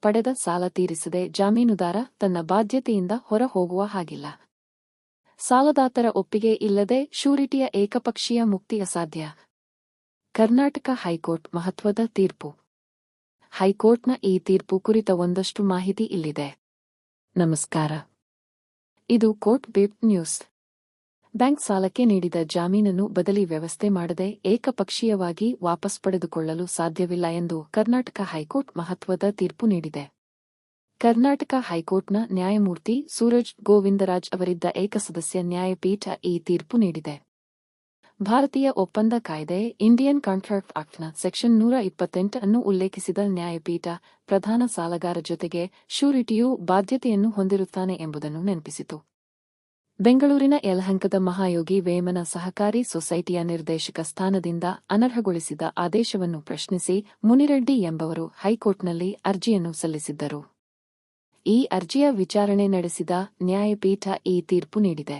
ಪಡೆದ ಸಾಲ ತೀರಿಸದೆ ಜಾಮೀನುದಾರ ತನ್ನ ಬಾಧ್ಯತೆಯಿಂದ ಹೊರ ಹೋಗುವ ಹಾಗಿಲ್ಲ. ಸಾಲದಾತರ ಒಪ್ಪಿಗೆ ಇಲ್ಲದೆ ಶೂರಿಟಿಯ ಏಕಪಕ್ಷೀಯ ಮುಕ್ತಿ ಅಸಾಧ್ಯ. ಕರ್ನಾಟಕ ಹೈಕೋರ್ಟ್ ಮಹತ್ವದ ತೀರ್ಪು. ಹೈಕೋರ್ಟ್ನ ಈ ತೀರ್ಪು ಕುರಿತ ಒಂದಷ್ಟು ಮಾಹಿತಿ ಇಲ್ಲಿದೆ. ನಮಸ್ಕಾರ. ಇದು ಕೋರ್ಟ್ ಬೇಪ್ ನ್ಯೂಸ್. ಬ್ಯಾಂಕ್ ಸಾಲಕ್ಕೆ ನೀಡಿದ ಜಾಮೀನನ್ನು ಬದಲಿ ವ್ಯವಸ್ಥೆ ಮಾಡದೆ ಏಕಪಕ್ಷೀಯವಾಗಿ ವಾಪಸ್ ಪಡೆದುಕೊಳ್ಳಲು ಸಾಧ್ಯವಿಲ್ಲ ಎಂದು ಕರ್ನಾಟಕ ಹೈಕೋರ್ಟ್ ಮಹತ್ವದ ತೀರ್ಪು ನೀಡಿದೆ. ಕರ್ನಾಟಕ ಹೈಕೋರ್ಟ್ನ ನ್ಯಾಯಮೂರ್ತಿ ಸೂರಜ್ ಗೋವಿಂದರಾಜ್ ಅವರಿದ್ದ ಏಕಸದಸ್ಯ ನ್ಯಾಯಪೀಠ ಈ ತೀರ್ಪು ನೀಡಿದೆ. ಭಾರತೀಯ ಒಪ್ಪಂದ ಕಾಯ್ದೆ, ಇಂಡಿಯನ್ ಕಾಂಟ್ರಾಕ್ಟ್ ಆಕ್ಟ್ನ ಸೆಕ್ಷನ್ ನೂರ ಅನ್ನು ಉಲ್ಲೇಖಿಸಿದ ನ್ಯಾಯಪೀಠ ಪ್ರಧಾನ ಸಾಲಗಾರ ಜೊತೆಗೆ ಶ್ಯೂರಿಟಿಯು ಬಾಧ್ಯತೆಯನ್ನು ಹೊಂದಿರುತ್ತಾನೆ ಎಂಬುದನ್ನು ನೆನಪಿಸಿತು. ಬೆಂಗಳೂರಿನ ಯಲಹಂಕದ ಮಹಾಯೋಗಿ ವೇಮನ ಸಹಕಾರಿ ಸೊಸೈಟಿಯ ನಿರ್ದೇಶಕ ಸ್ಥಾನದಿಂದ ಅನರ್ಹಗೊಳಿಸಿದ ಆದೇಶವನ್ನು ಪ್ರಶ್ನಿಸಿ ಮುನಿರೆಡ್ಡಿ ಎಂಬವರು ಹೈಕೋರ್ಟ್ನಲ್ಲಿ ಅರ್ಜಿಯನ್ನು ಸಲ್ಲಿಸಿದ್ದರು. ಈ ಅರ್ಜಿಯ ವಿಚಾರಣೆ ನಡೆಸಿದ ನ್ಯಾಯಪೀಠ ಈ ತೀರ್ಪು ನೀಡಿದೆ.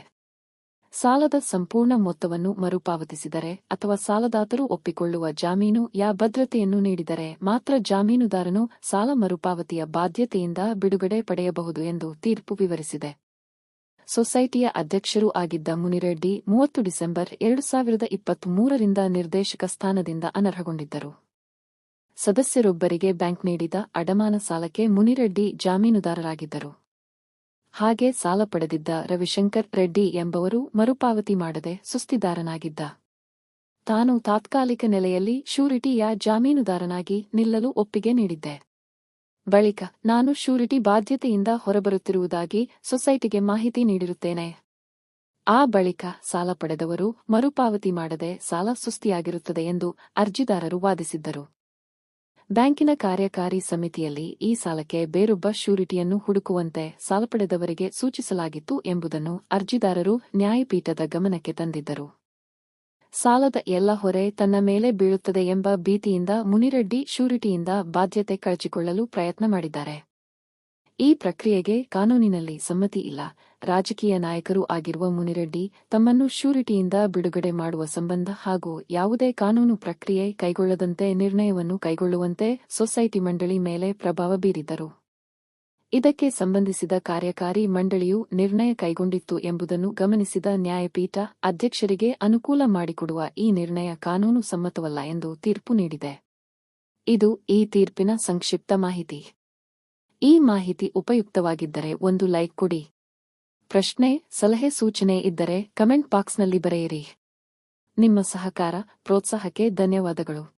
ಸಾಲದ ಸಂಪೂರ್ಣ ಮೊತ್ತವನ್ನು ಮರುಪಾವತಿಸಿದರೆ ಅಥವಾ ಸಾಲದಾತರು ಒಪ್ಪಿಕೊಳ್ಳುವ ಜಾಮೀನು ಯಾ ಭದ್ರತೆಯನ್ನು ನೀಡಿದರೆ ಮಾತ್ರ ಜಾಮೀನುದಾರನು ಸಾಲ ಮರುಪಾವತಿಯ ಬಾಧ್ಯತೆಯಿಂದ ಬಿಡುಗಡೆ ಪಡೆಯಬಹುದು ಎಂದು ತೀರ್ಪು ವಿವರಿಸಿದೆ. ಸೊಸೈಟಿಯ ಅಧ್ಯಕ್ಷರೂ ಆಗಿದ್ದ ಮುನಿರೆಡ್ಡಿ ಮೂವತ್ತು ಡಿಸೆಂಬರ್ ಎರಡು ಸಾವಿರದ ಇಪ್ಪತ್ಮೂರರಿಂದ ನಿರ್ದೇಶಕ ಸ್ಥಾನದಿಂದ ಅನರ್ಹಗೊಂಡಿದ್ದರು. ಸದಸ್ಯರೊಬ್ಬರಿಗೆ ಬ್ಯಾಂಕ್ ನೀಡಿದ ಅಡಮಾನ ಸಾಲಕ್ಕೆ ಮುನಿರೆಡ್ಡಿ ಜಾಮೀನುದಾರರಾಗಿದ್ದರು. ಹಾಗೆ ಸಾಲ ಪಡೆದಿದ್ದ ರವಿಶಂಕರ್ ರೆಡ್ಡಿ ಎಂಬವರು ಮರುಪಾವತಿ ಮಾಡದೆ ಸುಸ್ತಿದಾರನಾಗಿದ್ದ ತಾನು ತಾತ್ಕಾಲಿಕ ನೆಲೆಯಲ್ಲಿ ಶೂರಿಟಿಯ ಜಾಮೀನುದಾರನಾಗಿ ನಿಲ್ಲಲು ಒಪ್ಪಿಗೆ ನೀಡಿದ್ದೆ. ಬಳಿಕ ನಾನು ಶೂರಿಟಿ ಬಾಧ್ಯತೆಯಿಂದ ಹೊರಬರುತ್ತಿರುವುದಾಗಿ ಸೊಸೈಟಿಗೆ ಮಾಹಿತಿ ನೀಡಿರುತ್ತೇನೆ. ಆ ಬಳಿಕ ಸಾಲ ಪಡೆದವರು ಮರುಪಾವತಿ ಮಾಡದೆ ಸಾಲ ಸುಸ್ತಿಯಾಗಿರುತ್ತದೆ ಎಂದು ಅರ್ಜಿದಾರರು ವಾದಿಸಿದ್ದರು. ಬ್ಯಾಂಕಿನ ಕಾರ್ಯಕಾರಿ ಸಮಿತಿಯಲ್ಲಿ ಈ ಸಾಲಕ್ಕೆ ಬೇರೊಬ್ಬ ಶ್ಯೂರಿಟಿಯನ್ನು ಹುಡುಕುವಂತೆ ಸಾಲ ಪಡೆದವರಿಗೆ ಸೂಚಿಸಲಾಗಿತ್ತು ಎಂಬುದನ್ನು ಅರ್ಜಿದಾರರು ನ್ಯಾಯಪೀಠದ ಗಮನಕ್ಕೆ ತಂದಿದ್ದರು. ಸಾಲದ ಎಲ್ಲ ಹೊರೆ ತನ್ನ ಮೇಲೆ ಬೀಳುತ್ತದೆ ಎಂಬ ಭೀತಿಯಿಂದ ಮುನಿರೆಡ್ಡಿ ಶೂರಿಟಿಯಿಂದ ಬಾಧ್ಯತೆ ಕಳಚಿಕೊಳ್ಳಲು ಪ್ರಯತ್ನ ಮಾಡಿದ್ದಾರೆ. ಈ ಪ್ರಕ್ರಿಯೆಗೆ ಕಾನೂನಿನಲ್ಲಿ ಸಮ್ಮತಿ ಇಲ್ಲ. ರಾಜಕೀಯ ನಾಯಕರೂ ಆಗಿರುವ ಮುನಿರೆಡ್ಡಿ ತಮ್ಮನ್ನು ಶ್ಯೂರಿಟಿಯಿಂದ ಬಿಡುಗಡೆ ಮಾಡುವ ಸಂಬಂಧ ಹಾಗೂ ಯಾವುದೇ ಕಾನೂನು ಪ್ರಕ್ರಿಯೆ ಕೈಗೊಳ್ಳದಂತೆ ನಿರ್ಣಯವನ್ನು ಕೈಗೊಳ್ಳುವಂತೆ ಸೊಸೈಟಿ ಮಂಡಳಿ ಮೇಲೆ ಪ್ರಭಾವ ಬೀರಿದ್ದರು. ಇದಕ್ಕೆ ಸಂಬಂಧಿಸಿದ ಕಾರ್ಯಕಾರಿ ಮಂಡಳಿಯು ನಿರ್ಣಯ ಕೈಗೊಂಡಿತ್ತು ಎಂಬುದನ್ನು ಗಮನಿಸಿದ ನ್ಯಾಯಪೀಠ ಅಧ್ಯಕ್ಷರಿಗೆ ಅನುಕೂಲ ಮಾಡಿಕೊಡುವ ಈ ನಿರ್ಣಯ ಕಾನೂನು ಸಮ್ಮತವಲ್ಲ ಎಂದು ತೀರ್ಪು ನೀಡಿದೆ. ಇದು ಈ ತೀರ್ಪಿನ ಸಂಕ್ಷಿಪ್ತ ಮಾಹಿತಿ. ಈ ಮಾಹಿತಿ ಉಪಯುಕ್ತವಾಗಿದ್ದರೆ ಒಂದು ಲೈಕ್ ಕೊಡಿ. ಪ್ರಶ್ನೆ, ಸಲಹೆ, ಸೂಚನೆ ಇದ್ದರೆ ಕಮೆಂಟ್ ಬಾಕ್ಸ್ನಲ್ಲಿ ಬರೆಯಿರಿ. ನಿಮ್ಮ ಸಹಕಾರ, ಪ್ರೋತ್ಸಾಹಕ್ಕೆ ಧನ್ಯವಾದಗಳು.